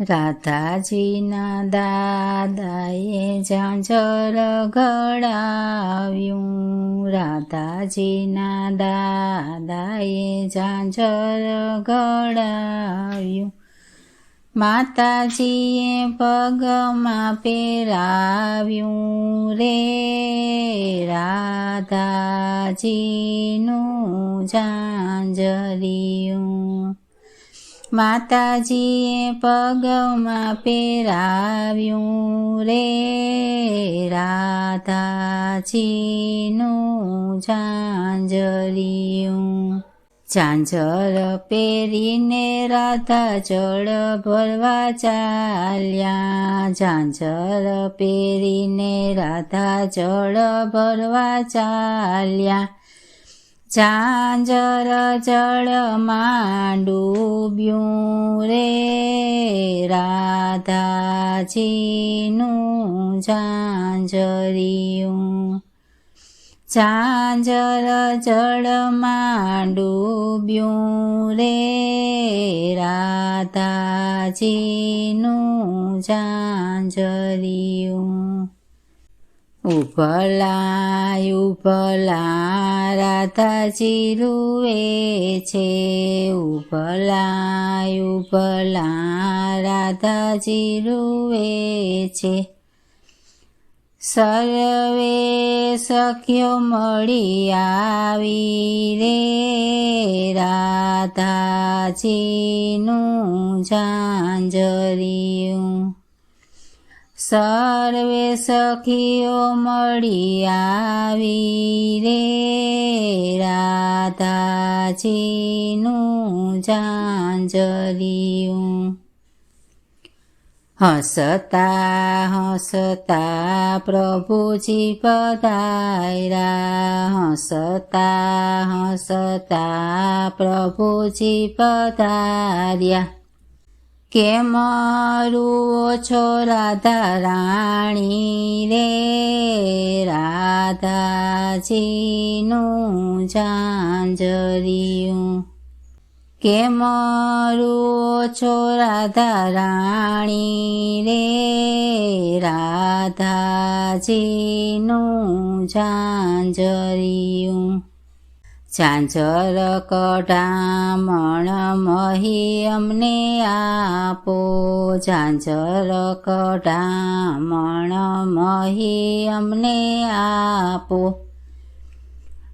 રાધાજીના દાદાએ ઝાંઝર ઘડાવ્યું રાધાજીના દાદાએ ઝાંઝર ઘડાવ્યું માતાજીએ પગમાં પહેરાવ્યું રે. રાધાજીનું ઝાંઝરિયું. માતાજીએ પગમાં પહેરાવ્યું રે, રાધાજીનું ઝાંઝરિયું. ઝાંઝર પહેરીને રાધા જળ ભરવા ચાલ્યા. ઝાંઝર પહેરીને રાધા જળ ભરવા ચાલ્યા. ઝાંઝર જળમાં ડૂબ્યું રે રાધાજીનું ઝાંઝરિયું. ઝાંઝર જળમાં ડૂબ્યું રે રાધાજીનું ઝાંઝરિયું. ઉભલા ઉભલા રાધાજી રૂવે છે. ઉભલા ઉભલા રાધાજી રૂવે છે. સર્વે સખ્યો મળી આવી રે રાધાજીનું ઝાંઝરિયું. સર્વે સખીઓ મળી આવી રે રાધાજીનું ઝાંઝરિયું હસતા હસતા પ્રભુજી પધાર્યા હસતા હસતા પ્રભુજી પધાર્યા કે મારું છો રાધા રાણી રે, રાધાજીનું ઝાંઝરિયું. કે મારું છો રાધા રાણી રે, રાધાજીનું ઝાંઝરિયું. ઝાંઝર કઢામણ મહી અમને આપો ઝાંઝર કઢામણ મહી અમને આપો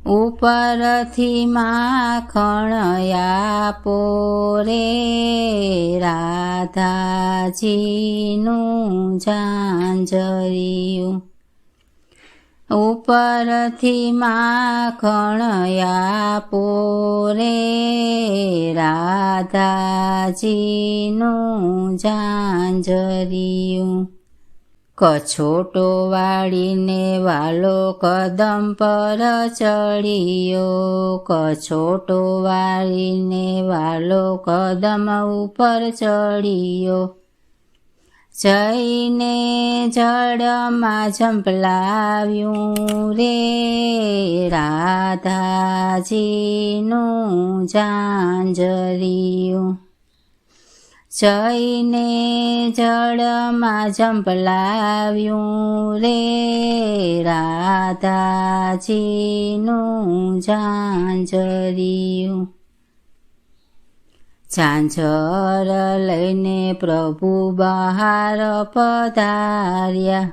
ઉપરથી માખણ આપો રે રાધાજીનું ઝાંઝરિયું ઉપરથી માખણ આપો રે રાધાજીનું ઝાંઝરિયું. કછોટો વાળીને વાલો કદમ પર ચડિયો કછોટો વાળીને વાલો કદમ ઉપર ચડિયો જઈને જળમાં ઝંપલાવ્યું રે રાધાજીનું જાંજરિયું જઈને જળમાં ઝંપલાવ્યું રે રાધાજીનું ઝાંઝરિયું. ઝાંઝર લઈને પ્રભુ બહાર પધાર્યા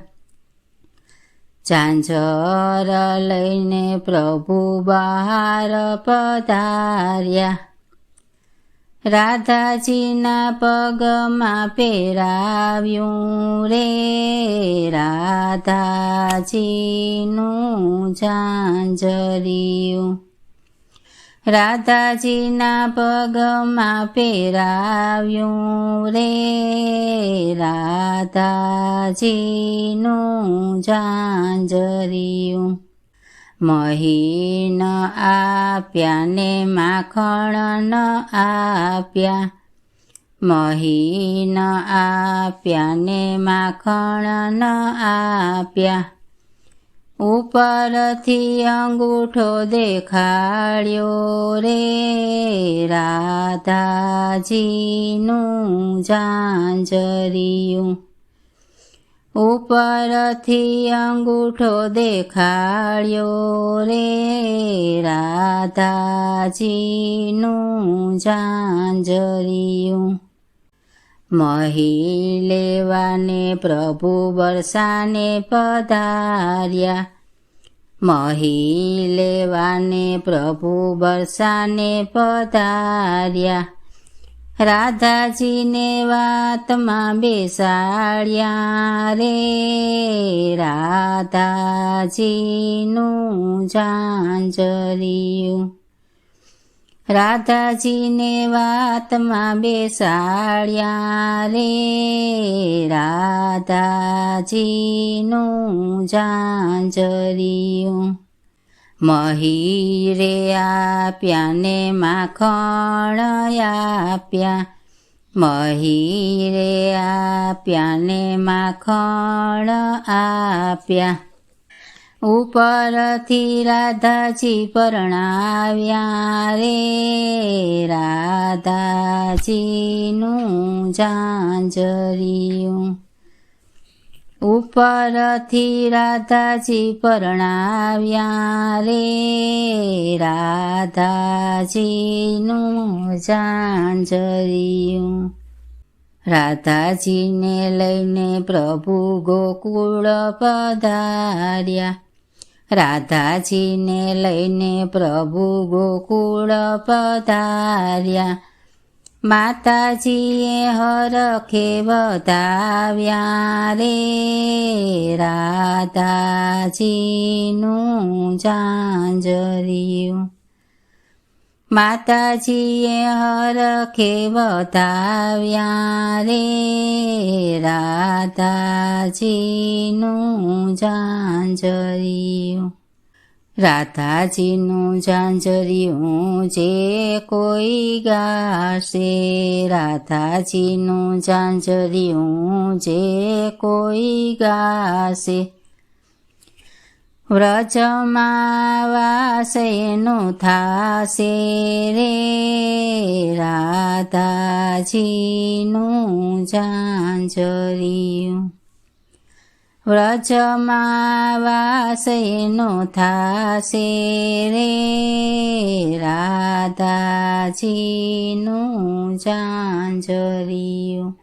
ઝાંઝર લઈને પ્રભુ બહાર પધાર્યા રાધાજીના પગમાં પહેરાવ્યું રે રાધાજીનું ઝાંઝરિયું રાધાજીના પગમાં પહેરાવ્યું રે, રાધાજીનું ઝાંઝરિયું. મહીન આપ્યા ને માખણ આપ્યા. મહીન આપ્યા ને માખણ આપ્યા. ઉપરથી અંગૂઠો દેખાડ્યો રે રાધાજીનું ઝાંઝરિયું. ઉપરથી અંગૂઠો દેખાડ્યો રે રાધાજીનું ઝાંઝરિયું. મહી લેવાને પ્રભુ બરસાને પધાર્યા મહી લેવાને પ્રભુ બરસાને પધાર્યા રાધાજીને વાતમાં બેસાડ્યા રે રાધાજીનું ઝાંઝરિયું રાધાજીને વાતમાં બેસાડ્યા રે. રાધાજીનું જાંજરિયું મહીરે આપ્યા ને માખણ આપ્યા. મહીરે આપ્યા ને માખણ આપ્યા. ઉપરથી રાધાજી પરણાવ્યા રે. રાધાજીનું ઝાંઝરિયું. ઉપરથી રાધાજી પરણાવ્યા રે. રાધાજીનું ઝાંઝરિયું. રાધાજીને લઈને પ્રભુ ગોકુળ પધાર્યા. રાધાજીને લઈને પ્રભુ ગોકુળ પધાર્યા. માતાજીએ હરખે વધાવ્યા રે. રાધાજીનું ઝાંઝરિયું માતાજીએ હરખે બતાવ્યા રે રાધાજીનું ઝાંઝરિયું. રાધાજીનું ઝાંઝરિયું જે કોઈ ગાશે. રાધાજીનું ઝાંઝરિયું જે કોઈ ગાશે. વ્રજમાં વાસેનું થાશે રે રાધાજીનું ઝાંઝરિયું. વ્રજમાં વાસેનું થાશે રે રાધાજીનું ઝાંઝરિયું.